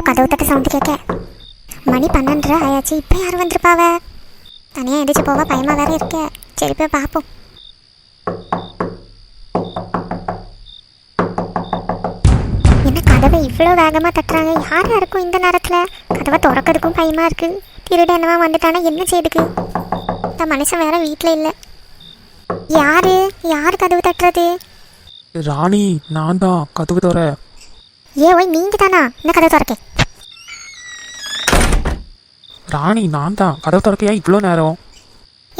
யாரும் கதவு தட்ட சவுண்டு கேட்க. மணி பன்னெண்டரை ஆயாச்சு இப்போ யார் வந்திருப்பாவ? தனியாக எந்திரிச்சு போவா பயமாக வேற இருக்க. சரி போய் பார்ப்போம். என்ன கதவை இவ்வளோ வேகமாக தட்டுறாங்க? யார் யாருக்கும் இந்த நேரத்தில்? கதவை திறக்கிறதுக்கும் பயமாக இருக்குது திருடு என்னவா வந்துட்டானா? என்ன செய்யுதுக்கு இந்த மனுஷன் வேற வீட்டில் இல்லை. யாரு? யார் கதவு தட்டுறது? ராணி நான் தான் கதவு தோற. ஏ ஓய் நீங்கள் தானா இந்த கதவு திறக்க. ராணி நான் தான் கதவு திறக்கையா இவ்வளோ நேரம்?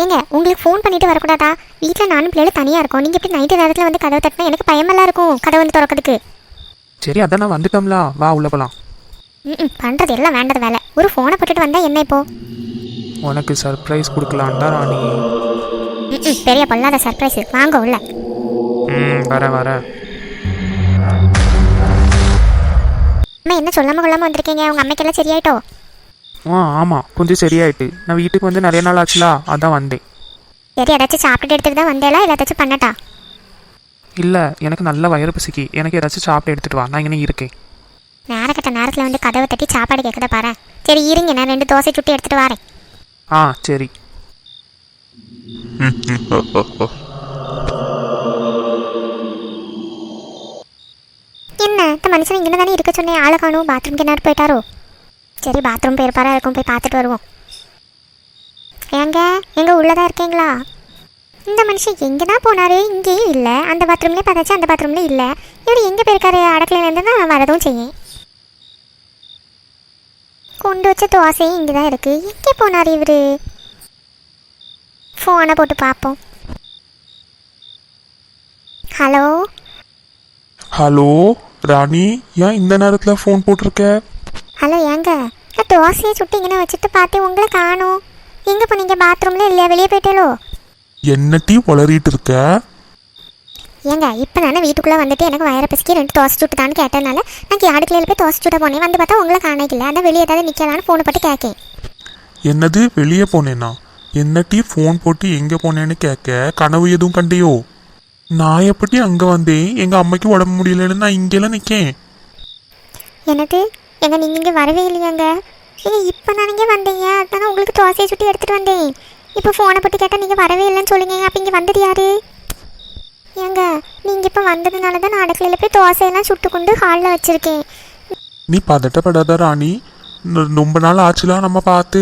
ஏங்க உங்களுக்கு ஃபோன் பண்ணிட்டு வரக்கூடாதா? வீட்டில் நானும் பிள்ளைகளும் தனியாக இருக்கோம். நீங்கள் எப்படி நைட்டு நேரத்தில் வந்து கதவு தட்டினா எனக்கு பயமெல்லாம் இருக்கும் கதவு வந்து திறக்கிறதுக்கு. சரி அதான் நான் வந்துட்டோம்ல. வா உள்ள போலாம். ம் பண்ணுறது எல்லாம் வேண்டது வேலை. ஒரு ஃபோனை போட்டுட்டு வந்தால் என்ன இப்போ? உனக்கு சர்ப்ரைஸ் கொடுக்கலான் தான் ராணி. ம் பெரிய பொல்லாத சர்ப்ரைஸ் வாங்க உள்ள. ம் வரேன் வரேன். அம்மா என்ன சொல்லாமல் கொள்ளாமல் வந்திருக்கீங்க? உங்கள் அம்மைக்கெல்லாம் சரியாயிட்டோ? ஆ ஆமாம் கொஞ்சம் சரியாயிட்டு. நான் வீட்டுக்கு வந்து நிறைய நாள் ஆச்சுலா அதான் வந்தேன். சரி ஏதாச்சும் சாப்பிட்டுட்டு எடுத்துட்டு தான் வந்தேலா இல்லை ஏதாச்சும் பண்ணட்டா? இல்லை எனக்கு நல்ல வயிறு பசிக்கு. எனக்கு ஏதாச்சும் சாப்பிட்டு எடுத்துட்டு வா. நான் இங்கே இருக்கேன். நேரக்கட்ட நேரத்தில் வந்து கதவை தட்டி சாப்பாடு கேட்கத பாரு சரி இருங்க. நான் ரெண்டு தோசை சுட்டி எடுத்துட்டு வரேன். ஆ சரி. என்ன இந்த மனுஷன் இங்கே தானே இருக்க சொன்னேன். ஆளை காணும். பாத்ரூம்க்கு நேரம் போயிட்டாரோ? சரி பாத்ரூம் போயிருப்பாரா? இருக்கும் போய் பார்த்துட்டு வருவோம். ஏங்க எங்க உள்ளதா இருக்கீங்களா? இந்த மனுஷன் எங்கே தான் போனாரு? இங்கேயும் இல்லை. அந்த பாத்ரூம்லேயே பார்த்தாச்சு அந்த பாத்ரூம்லேயும் இல்லை. இவர் எங்கே போயிருக்காரு? அடக்கலேருந்து தான் வரதும் செய்யும் கொண்டு வச்ச தோசையும் இங்கே தான் இருக்கு. எங்கே போனார் இவர்? ஃபோனை போட்டு பார்ப்போம். ஹலோ ஹலோ ராணி ஏன் இந்த நேரத்தில் ஃபோன் போட்டிருக்க? ஹலோ ஏங்க. தோசையை சுட்டு இங்கே வச்சுட்டு பார்த்தேன் உங்களை காணும். எங்கே போனீங்க பாத்ரூம்ல இல்லையா? வெளியே போயிட்டேலோ? என்ன டீ வளரிட்டு இருக்க? ஏங்க இப்போ நானே வீட்டுக்குள்ளே வந்துட்டு எனக்கு வயிறு பசிக்கு ரெண்டு தோசை சுட்டுதான்னு கேட்டனால நான் அடுக்கலையில் போய் தோசை சுட போனேன். வந்து பார்த்தா உங்களை காணிக்கல அதான் வெளியே ஏதாவது நிற்கலான்னு ஃபோனை போட்டு கேட்கேன் என்னது? வெளியே போனேனா? என்ன டீ ஃபோன் போட்டு எங்க போனேன்னு கேட்க? கனவு எதுவும் கண்டியோ? நான் எப்படி அங்க வந்தேன்? எங்க அம்மைக்கு உடம்பு முடியலன்னு நான் இங்கெல்லாம் நிக்கேன். எனக்கு எங்க நீங்கள் இங்கே வரவே இல்லையாங்க? ஏங்க இப்போ நான் இங்கே வந்தீங்க. அதானே உங்களுக்கு தோசையை சுட்டி எடுத்துகிட்டு வந்தேன். இப்போ ஃபோனை போட்டு கேட்டால் நீங்கள் வரவே இல்லைன்னு சொல்லுங்க அப்போ இங்கே வந்தது யாரு? ஏங்க நீங்கள் இப்போ வந்ததுனால தான் நான் அடுக்கலையில் போய் தோசையெல்லாம் சுட்டு கொண்டு ஹாலில் வச்சுருக்கேன். நீ பதட்டப்படாத ராணி. ரொம்ப நாள் ஆச்சுலாம் நம்ம பார்த்து.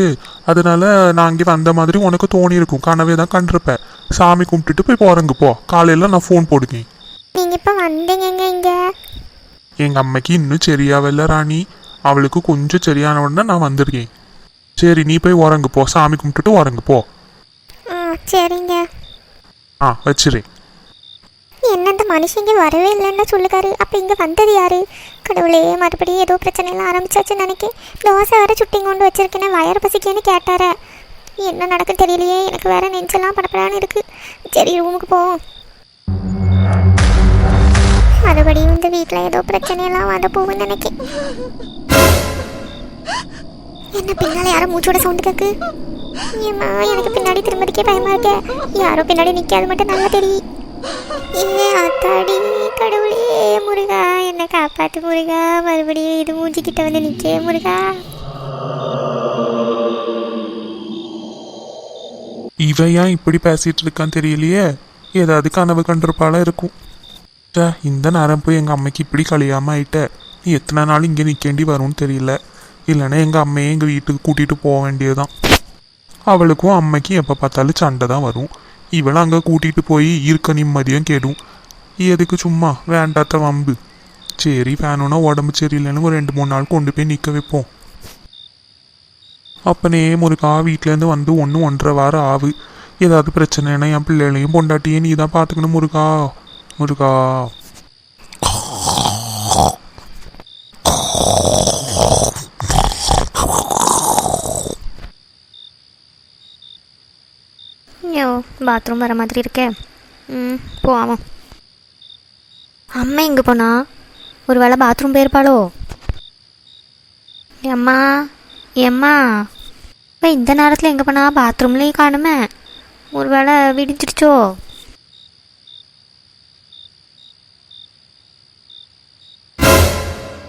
அதனால நான் அங்கே வந்த மாதிரி உனக்கு தோணி இருக்கும் கனவே தான் கண்டிருப்ப. சாமி கும்பிட்டுட்டு போய் போறங்க போ. காலையில நான் ஃபோன் போடுங்க நீங்கள் இப்போ வந்தீங்கங்க இங்கே. எங்க அம்மைக்கு இன்னும் சரியாவில்ல ராணி. அவளுக்கு கொஞ்சம் சரியான உடனே நான் வந்திருக்கேன். சரி நீ போய் உறங்கு போ. சாமி கும்பிட்டுட்டு உறங்கு போ. சரிங்க. ஆ வச்சிரு. என்ன இந்த மனுஷன் இங்கே வரவே இல்லைன்னு சொல்லுக்காரு அப்போ இங்கே வந்தது யாரு? கடவுளே மறுபடியும் ஏதோ பிரச்சனைலாம் ஆரம்பிச்சாச்சுன்னு நினைக்கேன். தோசை வேற சுட்டி கொண்டு வச்சிருக்கேன் வயறு பசிக்கேன்னு கேட்டார. என்ன நடக்குன்னு தெரியலையே? எனக்கு வேற நெஞ்செல்லாம் படப்படான்னு இருக்கு. சரி ரூமுக்கு போவோம் மறுபடியும் இந்த வீட்டில் ஏதோ பிரச்சனையெல்லாம் வந்த போகும்னு நினைக்கேன். என்ன பின்னால யாரும் மூச்சோட சவுண்டு கேக்கு? ஏம்மா எனக்கு பின்னாடி திரும்பதுக்கே பயமா இருக்க. யாரோ பின்னாடி நிற்காது மட்டும் நல்லா தெரியும் ஏ அத்தாடி கடவுளே முருகா என்னை காப்பாத்து முருகா. மறுபடியும் இது மூஞ்சிக்கிட்ட வந்து நிற்கே முருகா. இவன் ஏன் இப்படி பேசிட்டு இருக்கான்னு தெரியலையே? ஏதாவது கனவு கண்டிருப்பால இருக்கும். ச்சே, இந்த நேரம் போய் எங்க அம்மைக்கு இப்படி கழியாம ஆயிட்ட. நீ எத்தனை நாள் இங்கே நிற்கேண்டி வரும்னு தெரியல. இல்லைன்னா எங்க அம்மையை எங்க வீட்டுக்கு கூட்டிட்டு போக வேண்டியதுதான். அவளுக்கும் அம்மைக்கும் எப்போ பார்த்தாலும் சண்டை தான் வரும். இவளை அங்கே கூட்டிட்டு போய் இருக்க நிம்மதியும் கேடும். எதுக்கு சும்மா? வேண்டாத்த வம்பு. சரி வேணும்னா உடம்பு சரியில்லைன்னு ஒரு ரெண்டு மூணு நாள் கொண்டு போய் நிற்க வைப்போம். அப்பனே முருகா வீட்டிலேருந்து வந்து ஒன்று ஒன்றரை வாரம் ஆகு ஏதாவது பிரச்சனைனா என் பிள்ளைகளையும் பொண்டாட்டியும் நீ தான் பார்த்துக்கணும் முருகா. முருகா. ஐயோ பாத்ரூம் வர மாதிரி இருக்கே. ம் போவோம் அம்மா எங்கே போனா? ஒரு வேளை பாத்ரூம் போயிருப்பாளோ? அம்மா எம்மா இப்போ இந்த நேரத்தில் எங்கே போனா பாத்ரூம்லேயும் காணுமே. ஒரு வேளை விடிஞ்சிடுச்சோ?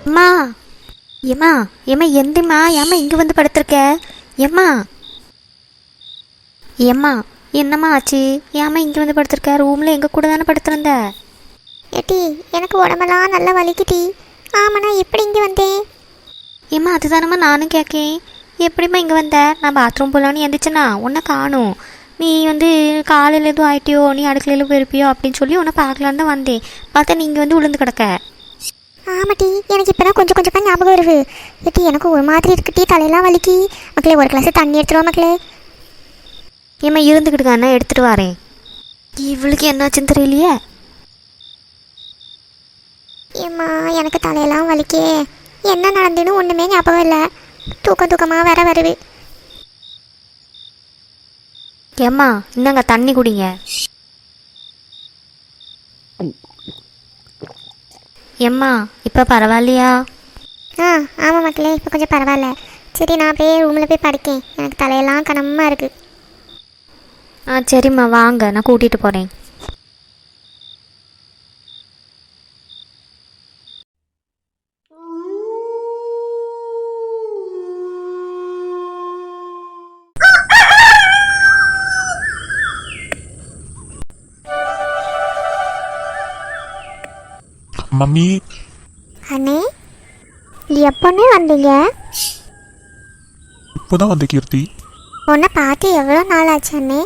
அம்மா ஏம்மா ஏம்மா எந்திம்மா ஏம்மா இங்கே வந்து படுத்திருக்க? ஏம்மா. ஏம்மா என்னம்மா ஆச்சு? ஏம்மா இங்கே வந்து படுத்திருக்க? ரூமில் எங்கள் கூட தானே படுத்திருந்த? ஏட்டி எனக்கு உடம்பெல்லாம் நல்லா வலிக்குட்டி. ஆமாண்ணா எப்படி இங்கே வந்தேன் ஏம்மா அதுதானம்மா நானும் கேட்கேன் எப்படிம்மா இங்கே வந்த? நான் பாத்ரூம் போகலான்னு எந்திரிச்சேனா? உன்னை காணும். நீ வந்து காலையில் எதுவும் ஆயிட்டியோ நீ அடுக்கலையில் போயிருப்பியோ அப்படின்னு சொல்லி உன்னை பார்க்கலான்னு தான் வந்தேன். பார்த்தா நீ இங்கே வந்து விழுந்து கிடக்க. ஆமாட்டி எனக்கு இப்போ தான் கொஞ்சம் கொஞ்சமாக ஞாபகம் வருது. ஏட்டி எனக்கு ஒரு மாதிரி இருக்குட்டி தலையெல்லாம் வலிக்கி. மக்களே ஒரு கிளாஸ் தண்ணி எடுத்துருவா மக்களே. ஏம்மா இருந்துக்கிட்டு அண்ணா எடுத்துகிட்டு வரேன். இவளுக்கு என்னாச்சுன்னு தெரியலையே? ஏம்மா எனக்கு தலையெல்லாம் வலிக்கே. என்ன நடந்துன்னு ஒன்றுமே ஞாபகம் இல்லை. தூக்கம் தூக்கமாக வேற வருது. ஏம்மா இந்தாங்க தண்ணி குடிங்க. ஏம்மா இப்போ பரவாயில்லையா? ஆ ஆமாம் மக்களே இப்போ கொஞ்சம் பரவாயில்ல. சரி நான் போய் ரூமில் போய் படுக்கேன். எனக்கு தலையெல்லாம் கனமாக இருக்குது ஆ சரிம்மா வாங்க. நான் கூட்டிகிட்டு போகிறேன் மம்மி. அண்ணே எப்போன்னே வந்தீங்க? இப்போதான் வந்த கீர்த்தி. உன்னை பார்த்து எவ்வளோ நாள் ஆச்சு அண்ணே?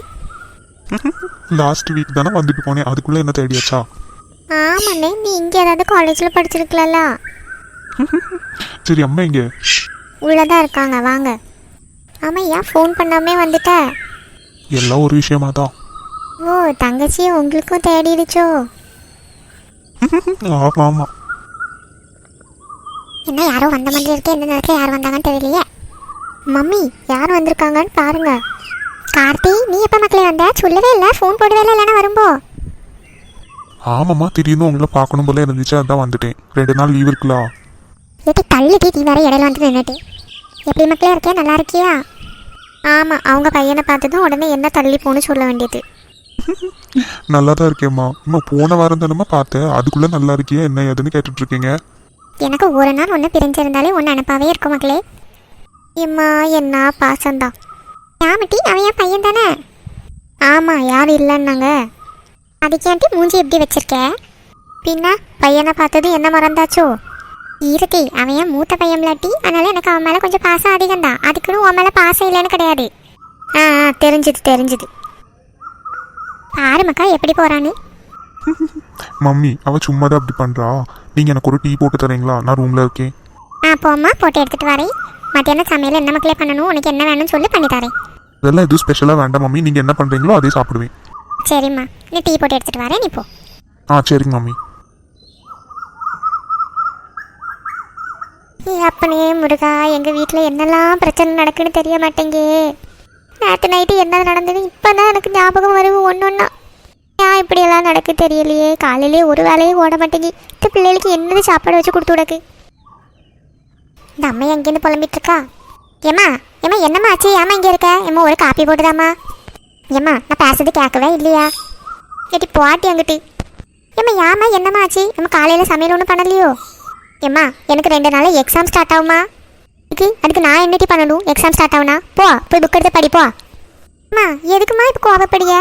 லாஸ்ட் வீக் தானே வந்துட்டு போனேன். அதுக்குள்ள என்ன தேடியாச்சா ஆமாண்ணே நீ இங்கே ஏதாவது காலேஜில் படிச்சிருக்கலாம்ல? சரி அம்மா இங்க உள்ளதான் இருக்காங்க வாங்க. ஆமாம் ஏன் ஃபோன் பண்ணாமே வந்துட்ட? எல்லாம் ஒரு விஷயமா தான். ஓ தங்கச்சி உங்களுக்கும் தேடிடுச்சோ? ஆமா ஆமா. என்ன யாரோ வந்த மாதிரி இருக்கு எந்த நேரத்தில் யார் வந்தாங்கன்னு தெரியலையே. மம்மி யார் வந்திருக்காங்கன்னு பாருங்க. கார்த்தி நீ எப்போ மக்களே வந்த? சொல்லவே இல்லை ஃபோன் போடவே இல்லை இல்லைன்னா வரும்போ. ஆமாம்மா திடீர்னு உங்களை பார்க்கணும் போல இருந்துச்சு அதான் வந்துட்டேன். ரெண்டு நாள் லீவ் இருக்குல்ல. ஏட்டி தள்ளிட்டி நீ வேற இடையில வந்து நின்றுட்டு எப்படி மக்களே இருக்கே நல்லா இருக்கியா? ஆமாம் அவங்க பையனை பார்த்ததும் உடனே என்ன தள்ளி போன்னு சொல்ல வேண்டியது. நல்லா தான் இருக்கேம்மா. அம்மா போன வாரம் தானம்மா பார்த்தேன். அதுக்குள்ளே நல்லா இருக்கியா? என்ன ஏதுன்னு கேட்டுட்ருக்கீங்க. எனக்கு ஒரு நாள் ஒன்று பிரிஞ்சிருந்தாலே ஒன்று அனுப்பாவே இருக்கும் மக்களே. எம்மா என்ன பாசம்தான். யாமட்டி அவன் என் பையன் தானே? ஆமாம் யாரும் இல்லைன்னாங்க. அதுக்கேன்ட்டி மூஞ்சி எப்படி வச்சிருக்க? பின்ன பையனை பார்த்தது என்ன மறந்தாச்சோ? இருட்டி அவன் என் மூத்த பையன் இல்லாட்டி? அதனால எனக்கு அவன் மேலே கொஞ்சம் பாசம் அதிகம்தான். அதுக்குன்னு உன் மேலே பாசம் இல்லைன்னு கிடையாது. ஆ தெரிஞ்சுது தெரிஞ்சுது. பாரு மக்கா எப்படி போகிறான்னு மம்மி அவ சும்மா தான் அப்படி பண்றா. நீங்க எனக்கு ஒரு டீ போட்டு தரீங்களா? நான் ரூம்ல இருக்கேன். ஆ போம்மா போட்டு எடுத்துகிட்டு வரேன். மத்தியானம் சமையல் என்ன மக்களே பண்ணணும்? உனக்கு என்ன வேணும்னு சொல்லி பண்ணி தரேன். இதெல்லாம் எதுவும் ஸ்பெஷலாக வேண்டாம் மம்மி. நீங்க என்ன பண்றீங்களோ அதே சாப்பிடுவேன். சரிம்மா. நீ டீ போட்டு எடுத்துட்டு வரேன் நீ போ. ஆ சரிங்க மம்மி. ஏ அப்பனே முருகா எங்கள் வீட்டில் என்னெல்லாம் பிரச்சனை நடக்குன்னு தெரிய மாட்டேங்கே. நேற்று நைட்டு என்ன நடந்தது? இப்போ தான் எனக்கு ஞாபகம் வருது ஒன்று ஒன்றா ஏன் இப்படியெல்லாம் நடக்கு தெரியலையே? காலையிலே ஒரு வேலையும் ஓட மாட்டேங்கி. இந்த பிள்ளைகளுக்கு என்னது சாப்பாடு வச்சு கொடுத்து விடக்கு? இந்த அம்மா எங்கேருந்து புலம்பிட்டு இருக்கா ஏம்மா ஏம்மா என்னம்மா ஆச்சு? ஏம்மா இங்கே இருக்க? ஏம்மா ஒரு காப்பி போட்டுதாம்மா? ஏம்மா நான் பேசுறது கேட்கவே இல்லையா? ஏட்டி போட்டி அங்கிட்டு. ஏம்மா ஏம்மா என்னம்மா ஆச்சு? நம்ம காலையில் சமையல் ஒன்றும் பண்ணலையோ? ஏம்மா எனக்கு ரெண்டு நாளில் எக்ஸாம் ஸ்டார்ட் ஆகுமா? இதுக்கு அதுக்கு நான் என்னடி பண்ணணும்? எக்ஸாம் ஸ்டார்ட் ஆகுனா? போ போய் புக் எடுத்து படிப்போ அம்மா எதுக்குமா இப்போ கோவப்படிய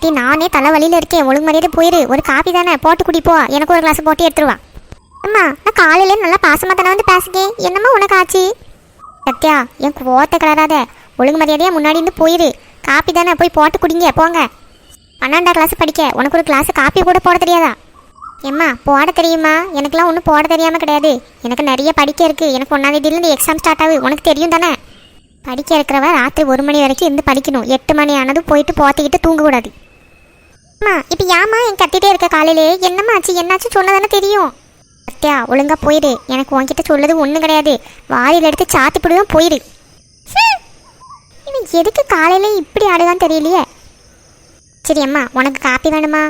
டி நானே தலை வழியில் இருக்கேன். ஒழுங்கு மரியாதை போயிரு. ஒரு காப்பி தானே போட்டு குடிப்போ எனக்கு ஒரு கிளாஸ் போட்டு எடுத்துருவா. அம்மா நான் காலையிலே நல்லா பாசமாக தானே வந்து பேசுகேன் என்னம்மா உனக்கு ஆச்சு? சத்யா என் கோத்தை கிளறாத. ஒழுங்கு மரியாதையாக முன்னாடி இருந்து போயிரு. காப்பி தானே போய் போட்டு குடிங்க போங்க. பன்னெண்டாம் கிளாஸ் படிக்க. உனக்கு ஒரு கிளாஸ் காப்பி கூட போட தெரியாதா? ஏம்மா போட தெரியுமா? எனக்குலாம் ஒன்றும் போட தெரியாமல் கிடையாது. எனக்கு நிறைய படிக்க இருக்குது எனக்கு ஒன்றாந்தேதியிலேருந்து எக்ஸாம் ஸ்டார்ட் ஆகுது. உனக்கு தெரியும் தானே? படிக்க இருக்கிறவ ராத்திரி ஒரு மணி வரைக்கும் இருந்து படிக்கணும். எட்டு மணி ஆனதும் போயிட்டு போத்திக்கிட்டு தூங்கக்கூடாது. அம்மா இப்போ ஏம்மா என் கத்திட்டே இருக்க காலையிலே? என்னம்மா ஆச்சு? என்னாச்சு? சொன்னதானே தெரியும். சத்யா ஒழுங்கா போயிடு எனக்கு உன்கிட்ட சொல்லது ஒன்றும் கிடையாது. வாரியில் எடுத்து சாத்தி போடுவேன் போயிடு இவன் எதுக்கு காலையில இப்படி ஆடுதான் தெரியலையே. சரி அம்மா உனக்கு காப்பி வேணுமா?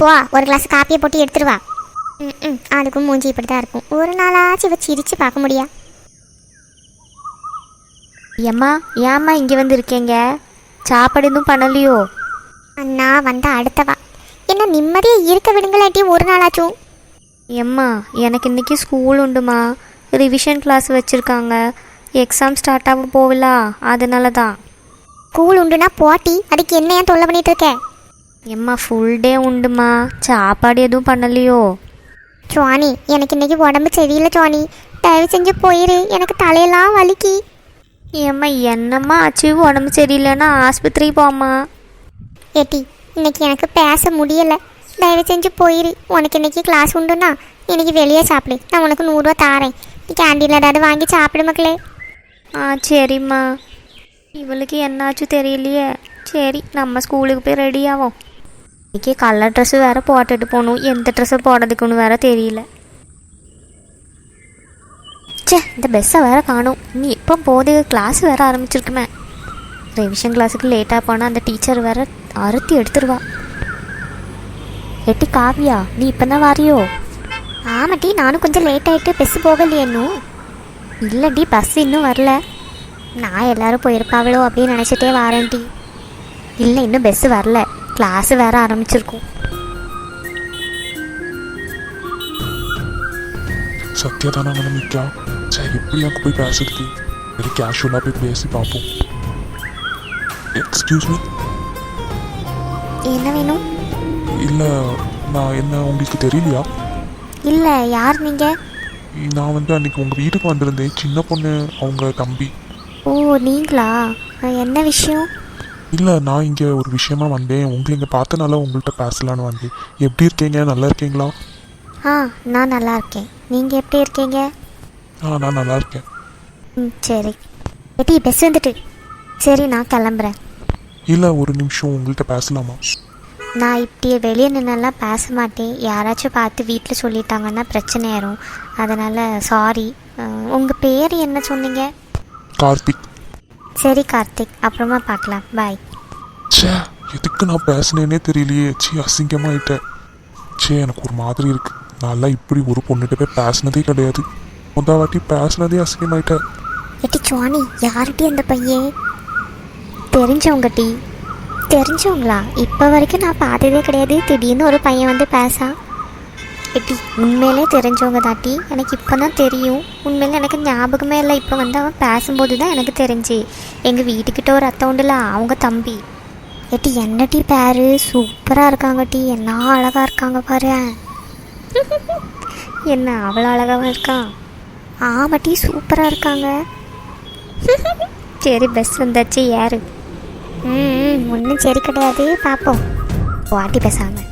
போ ஒரு கிளாஸ் காப்பியை போட்டு எடுத்துட்டு வா. ம் ம் அதுக்கும் மூஞ்சி இப்படி தான் இருக்கும். ஒரு நாளாச்சும் இவ சிரிச்சு பார்க்க முடியா? ஏம்மா ஏம்மா இங்கே வந்து இருக்கீங்க சாப்பாடு எதுவும் பண்ணலையோ? அண்ணா வந்தா அடுத்தவா. என்ன நிம்மதியாக இருக்க விடுங்களாட்டி ஒரு நாளாச்சும் எம்மா எனக்கு இன்னைக்கு ஸ்கூல் உண்டுமா? ரிவிஷன் கிளாஸ் வச்சுருக்காங்க. எக்ஸாம் ஸ்டார்ட் ஆக போகலா அதனால தான் ஸ்கூல் உண்டுனா போட்டி அதுக்கு என்ன ஏன் தொல்லை பண்ணிட்டு இருக்க? எம்மா ஃபுல் டே உண்டுமா? சாப்பாடு எதுவும் பண்ணலையோ? சுவாணி எனக்கு இன்னைக்கு உடம்பு சரியில்லை சுவாணி. தயவு செஞ்சு போயிரு. எனக்கு தலையெல்லாம் வலிக்கி. ஏம்மா என்னம்மா ஆச்சு? உடம்பு சரியில்லைன்னா ஆஸ்பத்திரி போம்மா. ஏட்டி இன்னைக்கு எனக்கு பேச முடியல. தயவு செஞ்சு போயிரு. உனக்கு இன்னைக்கு கிளாஸ் உண்டுனா இன்னைக்கு வெளியே சாப்பிடு. நான் உனக்கு நூறுரூவா தாரேன். நீ கேண்டீனில் ஏதாவது வாங்கி சாப்பிடு மக்களே. ஆ சரிம்மா. இவளுக்கு என்னாச்சு தெரியலையே. சரி நம்ம ஸ்கூலுக்கு போய் ரெடி ஆவோம். இன்னைக்கு கலர் ட்ரெஸ்ஸு வேறு போட்டுட்டு போகணும். எந்த ட்ரெஸ்ஸை போடுறதுக்குன்னு வேறு தெரியல. ச்சே இந்த பெஸ்ஸை வேற காணும். நீ இப்போ போதே கிளாஸ் வேற ஆரம்பிச்சிருக்குமே. ரிவிஷன் கிளாஸுக்கு லேட்டாக போனால் அந்த டீச்சர் வேற அறுத்தி எடுத்துருவா. எட்டி காவியா நீ இப்போ தான் வாரியோ? ஆமாட்டி நானும் கொஞ்சம் லேட் ஆகிட்டு பெஸ் போகலையே இன்னும் இல்லைடி பஸ் இன்னும் வரல. நான் எல்லாரும் போயிருப்பாங்களோ அப்படின்னு நினச்சிட்டே வாரேன்டி. இல்லை இன்னும் பஸ்ஸு வரல. கிளாஸ் வேற ஆரம்பிச்சிருக்கும். சத்யா தானே அங்கே நிற்கா சரி எப்படி அங்கே போய் பேசுறது சரி கேஷுவலாக போய் பேசி பார்ப்போம். எக்ஸ்கியூஸ் மீ என்ன வேணும்? இல்லை நான் என்ன உங்களுக்கு தெரியலையா? இல்லை யார் நீங்கள் நான் வந்து அன்னைக்கு உங்கள் வீட்டுக்கு வந்திருந்தேன். சின்ன பொண்ணு அவங்க தம்பி. ஓ நீங்களா? என்ன விஷயம்? இல்லை நான் இங்கே ஒரு விஷயமா வந்தேன். உங்களை இங்கே பார்த்தனால உங்கள்கிட்ட பேசலான்னு வந்தேன். எப்படி இருக்கீங்க? நல்லா இருக்கீங்களா? ஆ நான் நல்லா இருக்கேன். நீங்கள் எப்படி இருக்கீங்க? ஆ நான் நல்லா இருக்கேன். ம் சரி. எட்டி பஸ் வந்துட்டு. சரி நான் கிளம்புறேன். இல்லை ஒரு நிமிஷம் உங்கள்கிட்ட பேசலாமா? நான் இப்படி வெளியே நின்னெல்லாம் பேச மாட்டேன். யாராச்சும் பார்த்து வீட்டில் சொல்லிட்டாங்கன்னா பிரச்சனை ஆயிரும். அதனால் சாரி உங்கள் பேர் என்ன சொன்னீங்க? கார்த்திக். சரி கார்த்திக். அப்புறமா பார்க்கலாம். பாய் ச்சே எதுக்கு நான் பேசினேனே தெரியலையே. ச்சீ அசிங்கமாயிட்டேன் ச்சே எனக்கு ஒரு மாதிரி இருக்கு. நான்லாம் இப்படி ஒரு பொண்ணுகிட்ட போய் பேசினதே கிடையாது. முந்தா வாட்டி பேசினதே அசிங்கமாயிட்டேன் எட்டி சுவாணி யார்கிட்ட அந்த பையன்? தெரிஞ்சவங்க டி தெரிஞ்சவங்களா? இப்போ வரைக்கும் நான் பார்த்ததே கிடையாது. திடீர்னு ஒரு பையன் வந்து பேசா. எட்டி உண்மையிலே தெரிஞ்சவங்க தாட்டி எனக்கு இப்போ தான் தெரியும். உண்மையிலே எனக்கு ஞாபகமே இல்லை. இப்போ வந்து அவன் பேசும்போது தான் எனக்கு தெரிஞ்சு. எங்கள் வீட்டுக்கிட்ட ஒரு அத்தை உண்டுல அவங்க தம்பி. எட்டி என்ன டீ பேரு? சூப்பராக இருக்காங்க டீ. என்ன அழகாக இருக்காங்க பாரு. என்ன அவ்வளோ அழகாக இருக்கான் ஆமாட்டி சூப்பராக இருக்காங்க. சரி பஸ் வந்தாச்சு. யாரு ம் ஒன்றும் சரி கிடையாது. பார்ப்போம் வாட்டி பேசாமல்